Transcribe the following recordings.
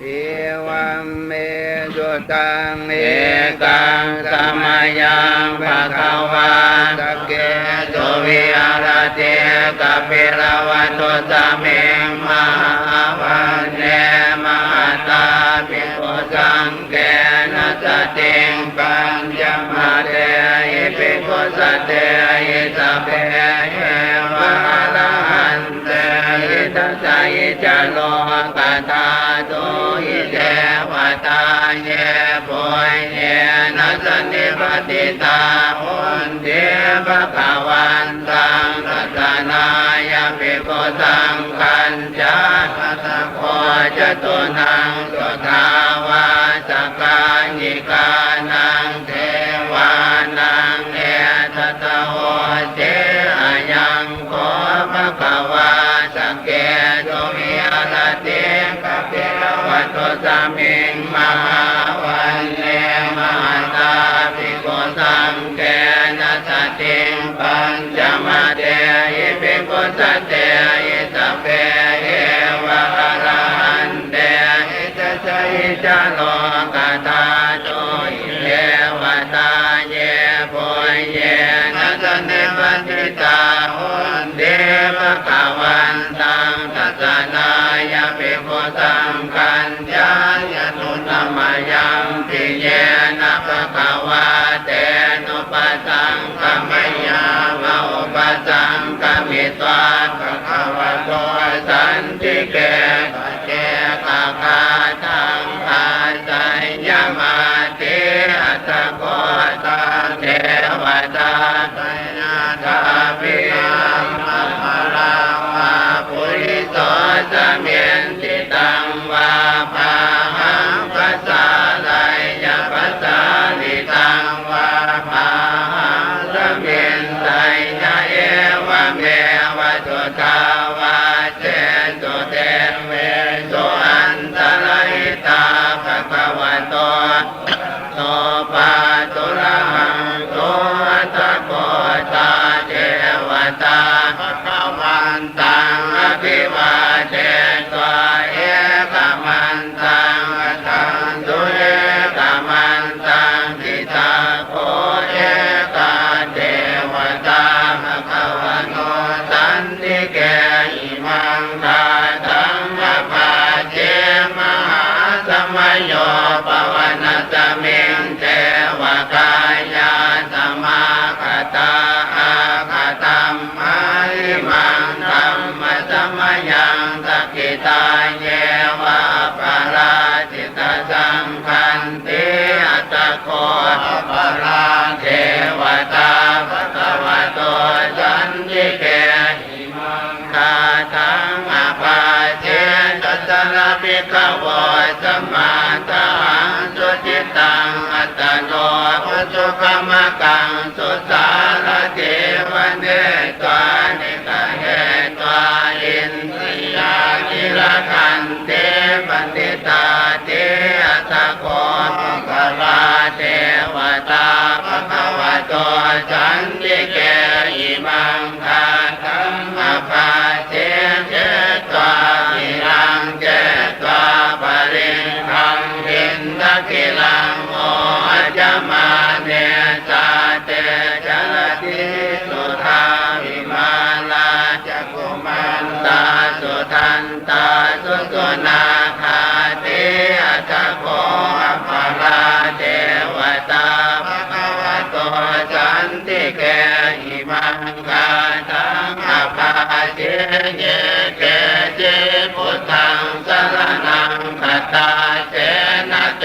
เอวัมเมสุตังเอกังสมัยยังภะคะวาตะเกตุวิอาราเตกะปิลวัตตุสะเมงมหาวันเนมหาตาภิกขุสังเกนะสติงปัญจมาเตอิภิกขุสเตอิสพเพเอวะอรหันเตอิทัสสะอิจโลกต ติตาอุนเทภะวันตังรัตนายาภิโกขุสังคัญจาตตะโคจตุนังสุทาวาสกายิกานังเทวานังเอตตะโหเตอายังโคภะคะวาสกเกตุมิอารติกะปิลวัตุสามิงมหา อิภิกขุสเตอิสพเพเอวะอรหันเตอิตสะอิจโลกตาโตอิเทวตาเยปุยเยนะสนิปติตาหุนเดภะคะวันตังทัสนายาภิกขุสังคัญญายตุนมยังปิเยนะภะคะวะ โปาราเทวตาภะคะวะโตสันติเกหิมังคาทังอาภาเจตัสสะระภิกขวสัมมาตังสุจิตังอัตโนภสุขมกังสุสารเทวันเดตวานิกาเหตวาอินทรียานิรคั เจเยเกเจพุทธังสรณังคัตตาเจนะเต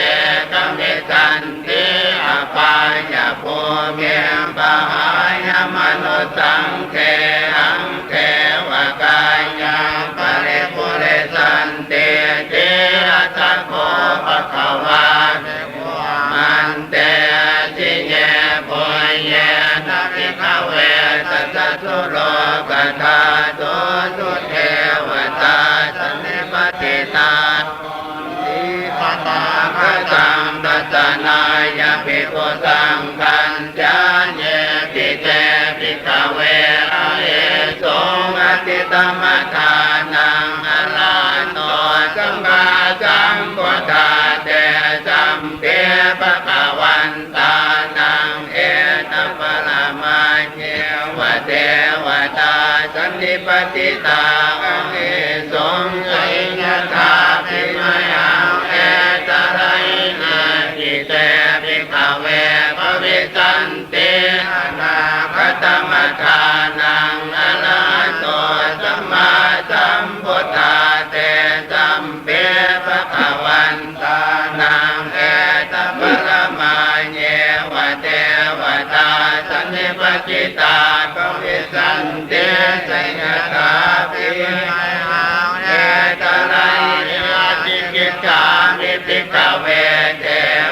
กมิสันติอปายาภูเมียปะหายมนุสังเขหังเทวกายยังปริปุเรสันติเตอัตโกภะคะวาเตโกมันเตจิเยปุยเยนะภิกขเวสัสสะโลกธา ตมทานังอรันตสัมปาสัมพุทาเตสัมเปปะกวันตานังเอตปะละมาเยวะเทวตาสันนิปติตาอัเอสงไนนิตตากวิสันติสัยตาปิมังเอตระยนาติกิจามิติกเวเท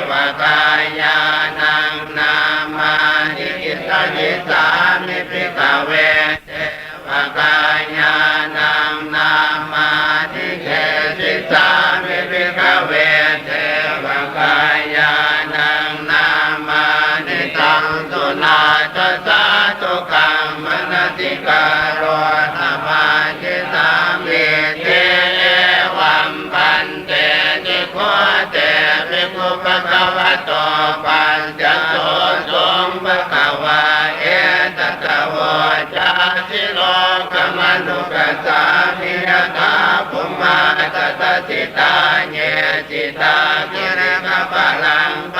วกายานังนามานิกิตานิสา ตสิตาเยจิตากิริกะปะลังไป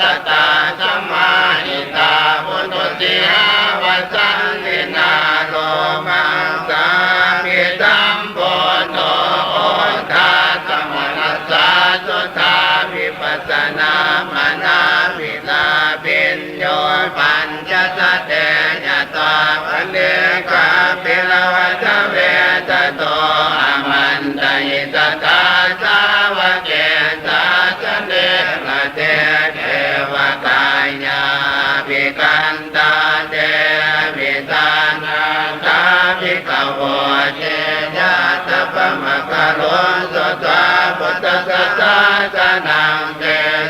ตตาสัมมาหิตาพุทธิหาวสันตินาโลมังสามิตัมโพโตโอทาสมนัสสาสุทาวิปัสสนามานาวิลาปิญโยปัญจสเตยตาปเน โวเชยะตปะมะกะโลสุตวาพุทธสัสสะนังเต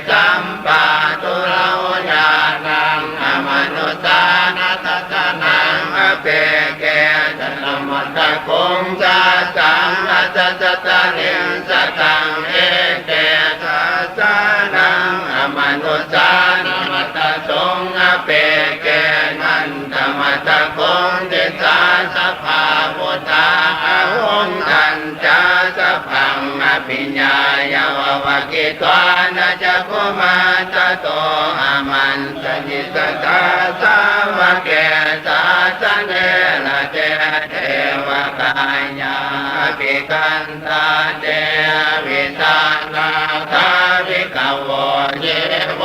สัมปะตุเราญาณังอมนุสานัสสะนังอเปเกตนมัตตะคงจะสังอาจจะตะเนสตังเอเกสัสสะนังอมนุสานัมัตตะสงอเปเก หุงทันจาสพังอภิญญายาววกิตวานาจะกุมาตโตอามันสนิสตาสาวเกสาสเนละเตเทวกายาภิกันตาเตวิสานาคาภิกขโวเยโว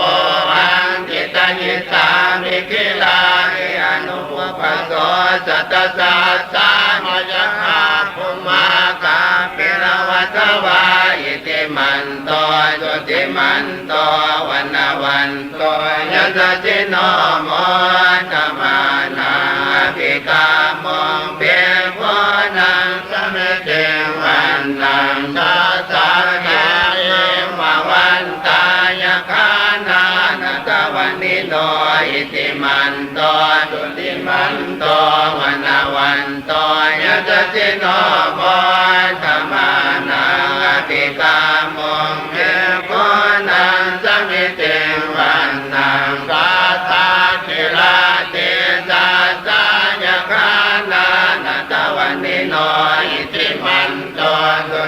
อังจิตายิสามิกิลาอนุปปัสโสสัตตสัสส สสิโนโมธรรมานาภิกามงเพียงพนังสมิเตวันนังสาสาเกเอมวันตายคานานาตวันนิโนอิติมันโตจุติมันโตวันนวันโตยัสสิโนโมธรรมานาภิกามง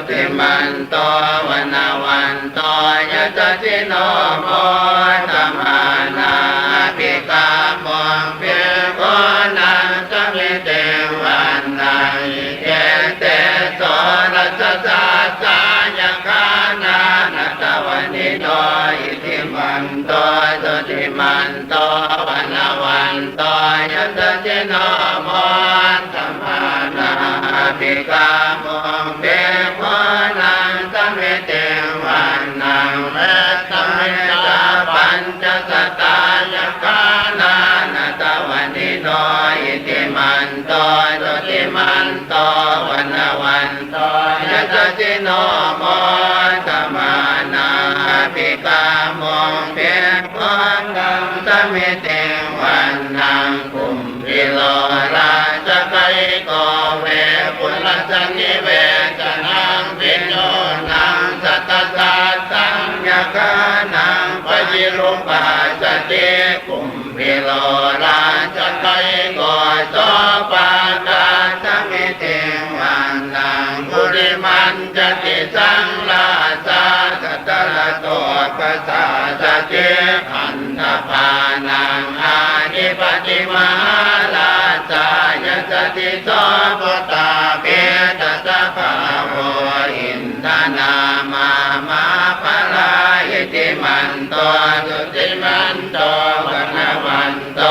ติมันโตวันาวันโตยัสสิโนโมธรรมานาภิกามงเพียงพนังสมิเตวันนังเยเตโสรัสสะสายคานานาตวันิโนอิติมันโตสติมันโตวันาวันโตยัสสิโนโมธรรมานาภิกามง ยัสสิโนโมธรรมานาภิกามงเพียงพนังสมิเตวันนังคุมพิโลราชไกโกเวปุลสนิเวจนังปิโยนังสัตตสัตสังยคานังปจิรุปาสติคุมพิโลรา เจขันธปานังอานิปติมหาลาสายสติโสปตาเปตตะภาโวอินทนามามาภลายติมันโตสุติมันโตวันวันโต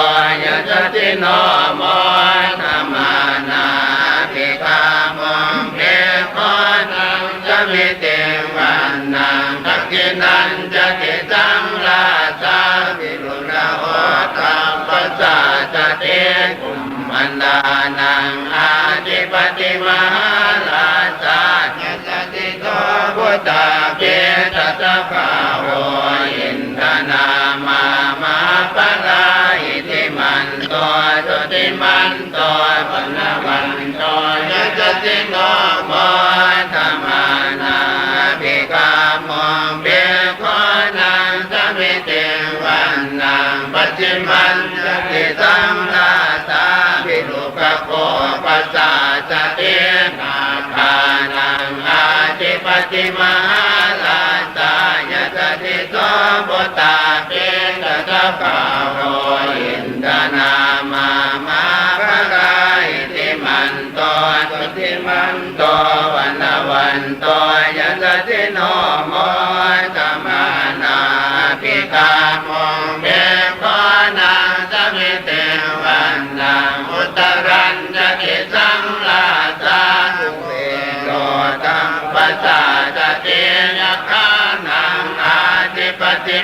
ยสติโนโมธรรมานาภิกามงเพคอนังจะมิเต ตัมปัสสะจะเตกุมมันดานังอาทิปติมหา เตนาคานังอาทิปติมหาลาสายะติโกบุตาเปตตะภาโรอินทนามามาภกายติมันโตสุติมันโต ทิ